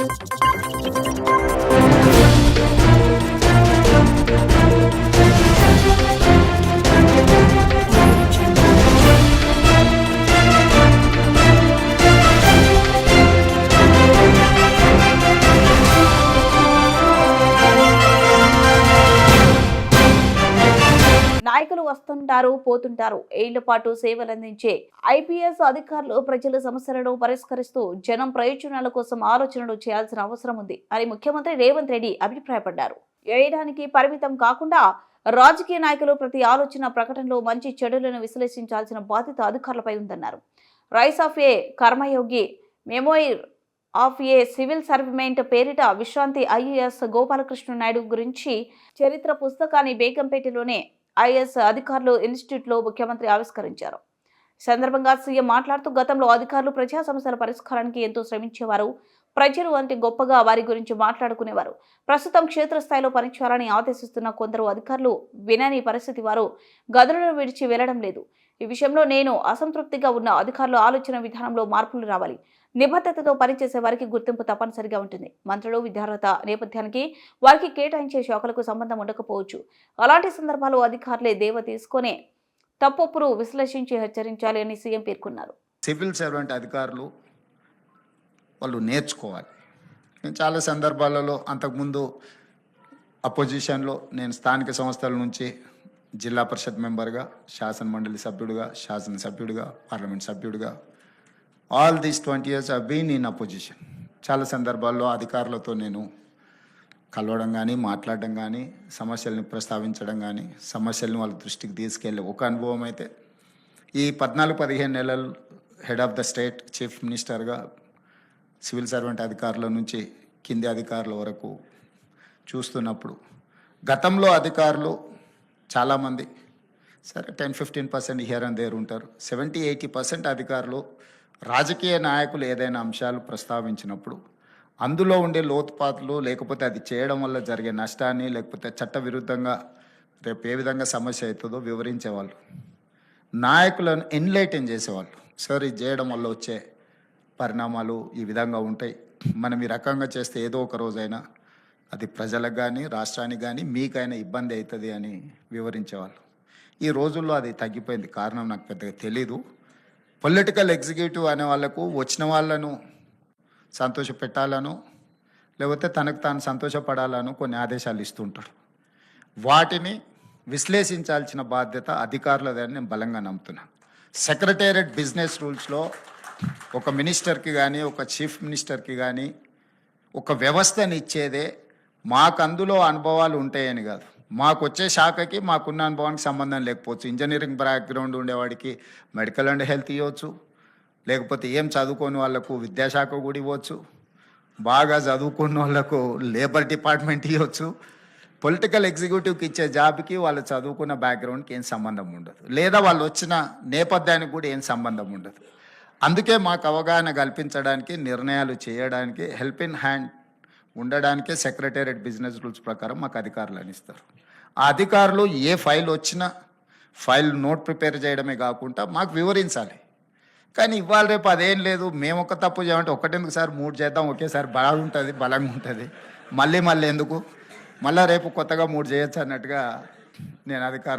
Thank you. నాయకులు వస్తుంటారు పోతుంటారు. ఏళ్ళ పాటు సేవలందించే ఐపీఎస్ అధికారులు ప్రజల సమస్యలను పరిష్కరిస్తూ జనం ప్రయోజనాల కోసం ఆలోచనలు చేయాల్సిన అవసరం ఉంది అని ముఖ్యమంత్రి రేవంత్ రెడ్డి అభిప్రాయపడ్డారు. వేయడానికి పరిమితం కాకుండా రాజకీయ నాయకులు ప్రతి ఆలోచన ప్రకటనలో మంచి చెడులను విశ్లేషించాల్సిన బాధ్యత అధికారులపై ఉందన్నారు. Rise of a Karmayogi memoir of a civil servant పేరిట విశ్రాంతి ఐఏఎస్ గోపాలకృష్ణ నాయుడు గురించి చరిత్ర పుస్తకాన్ని బేగంపేటలోనే ఐఎస్ అధికారులు ఇన్స్టిట్యూట్లో ముఖ్యమంత్రి ఆవిష్కరించారు. సందర్భంగా సీఎం మాట్లాడుతూ గతంలో అధికారులు ప్రజా సమస్యల పరిష్కారానికి ఎంతో శ్రమించేవారు. ప్రజలు అంటే గొప్పగా వారి గురించి మాట్లాడుకునేవారు. ప్రస్తుతం క్షేత్రస్థాయిలో పనిచేయాలని ఆదేశిస్తున్న కొందరు అధికారులు వినని పరిస్థితి వారు. గదులను విడిచి వెళ్ళడం లేదు. ఈ విషయంలో నేను అసంతృప్తిగా ఉన్న అధికారులు ఆలోచన విధానంలో మార్పులు రావాలి. నిబద్ధతతో పనిచేసే వారికి గుర్తింపు తప్పనిసరిగా ఉంటుంది. మంత్రులు విద్యార్హత నేపథ్యానికి వారికి కేటాయించే శాఖలకు సంబంధం ఉండకపోవచ్చు. అలాంటి సందర్భాలు అధికారులే దేవ తీసుకొని తప్పొప్పులు విశ్లేషించి హెచ్చరించాలి అని సీఎం పేర్కొన్నారు. సివిల్ సర్వెంట్ అధికారులు వాళ్ళు నేర్చుకోవాలి. నేను చాలా సందర్భాలలో అంతకుముందు అపోజిషన్లో నేను స్థానిక సంస్థల నుంచి జిల్లా పరిషత్ మెంబర్గా శాసన మండలి సభ్యుడిగా శాసనసభ్యుడిగా పార్లమెంట్ సభ్యుడిగా. All these twenty years I been in opposition చాలా సందర్భాల్లో అధికారులతో నేను కలవడం కానీ మాట్లాడడం కానీ సమస్యల్ని ప్రస్తావించడం కానీ సమస్యల్ని వాళ్ళ దృష్టికి తీసుకెళ్ళే ఒక అనుభవం అయితే ఈ పద్నాలుగు పదిహేను నెలలు head of the state chief మినిస్టర్గా సివిల్ సర్వెంట్ అధికారుల నుంచి కింది అధికారుల వరకు చూస్తున్నప్పుడు గతంలో అధికారులు చాలామంది. సరే ten fifteen percent here and there ఉంటారు. సెవెంటీ ఎయిటీ పర్సెంట్ అధికారులు రాజకీయ నాయకులు ఏదైనా అంశాలు ప్రస్తావించినప్పుడు అందులో ఉండే లోతుపాతులు లేకపోతే అది చేయడం వల్ల జరిగే నష్టాన్ని లేకపోతే చట్టవిరుద్ధంగా రేపు ఏ విధంగా సమస్య అవుతుందో వివరించేవాళ్ళు. నాయకులను ఎన్లైటన్ చేసేవాళ్ళు. సార్ ఇది చేయడం వల్ల వచ్చే పరిణామాలు ఈ విధంగా ఉంటాయి. మనం ఈ రకంగా చేస్తే ఏదో ఒక రోజైనా అది ప్రజలకు కానీ రాష్ట్రానికి కానీ మీకైనా ఇబ్బంది అవుతుంది అని వివరించేవాళ్ళు. ఈ రోజుల్లో అది తగ్గిపోయింది. కారణం నాకు పెద్దగా తెలీదు. పొలిటికల్ ఎగ్జిక్యూటివ్ అనే వాళ్ళకు వచ్చిన వాళ్ళను సంతోష పెట్టాలను లేకపోతే తనకు తాను సంతోషపడాలను కొన్ని ఆదేశాలు ఇస్తుంటాడు వాటిని విశ్లేషించాల్సిన బాధ్యత అధికారులదని నేను బలంగా నమ్ముతున్నాను సెక్రటేరియట్ బిజినెస్ రూల్స్లో ఒక మినిస్టర్కి కానీ ఒక చీఫ్ మినిస్టర్కి కానీ ఒక వ్యవస్థని ఇచ్చేదే మాకు అందులో అనుభవాలు ఉంటాయని కాదు. మాకు వచ్చే శాఖకి మాకున్న అనుభవానికి సంబంధం లేకపోవచ్చు. ఇంజనీరింగ్ బ్యాక్గ్రౌండ్ ఉండేవాడికి మెడికల్ అండ్ హెల్త్ ఇవ్వచ్చు. లేకపోతే ఏం చదువుకోని వాళ్ళకు విద్యాశాఖ కూడా ఇవ్వచ్చు. బాగా చదువుకున్న వాళ్ళకు లేబర్ డిపార్ట్మెంట్ ఇవ్వచ్చు. పొలిటికల్ ఎగ్జిక్యూటివ్కి ఇచ్చే జాబ్కి వాళ్ళు చదువుకున్న బ్యాక్గ్రౌండ్కి ఏం సంబంధం ఉండదు. లేదా వాళ్ళు వచ్చిన నేపథ్యానికి కూడా ఏం సంబంధం ఉండదు. అందుకే మాకు అవగాహన కల్పించడానికి నిర్ణయాలు చేయడానికి హెల్ప్ ఇన్ హ్యాండ్ ఉండడానికే సెక్రటేరియట్ బిజినెస్ రూల్స్ ప్రకారం మాకు అధికారులు ఇస్తారు. ఆ అధికారులు ఏ ఫైల్ వచ్చినా ఫైల్ నోట్ ప్రిపేర్ చేయడమే కాకుండా మాకు వివరించాలి. కానీ ఇవాళ రేపు అదేం లేదు మేము ఒక తప్పు చేయమంటే ఒకటెందుకు సార్? మూడు చేద్దాం ఒకేసారి బాగుంటుంది బలంగా ఉంటుంది. మళ్ళీ మళ్ళీ ఎందుకు? మళ్ళీ రేపు కొత్తగా మూడు చేయొచ్చు అన్నట్టుగా నేను అధికారులు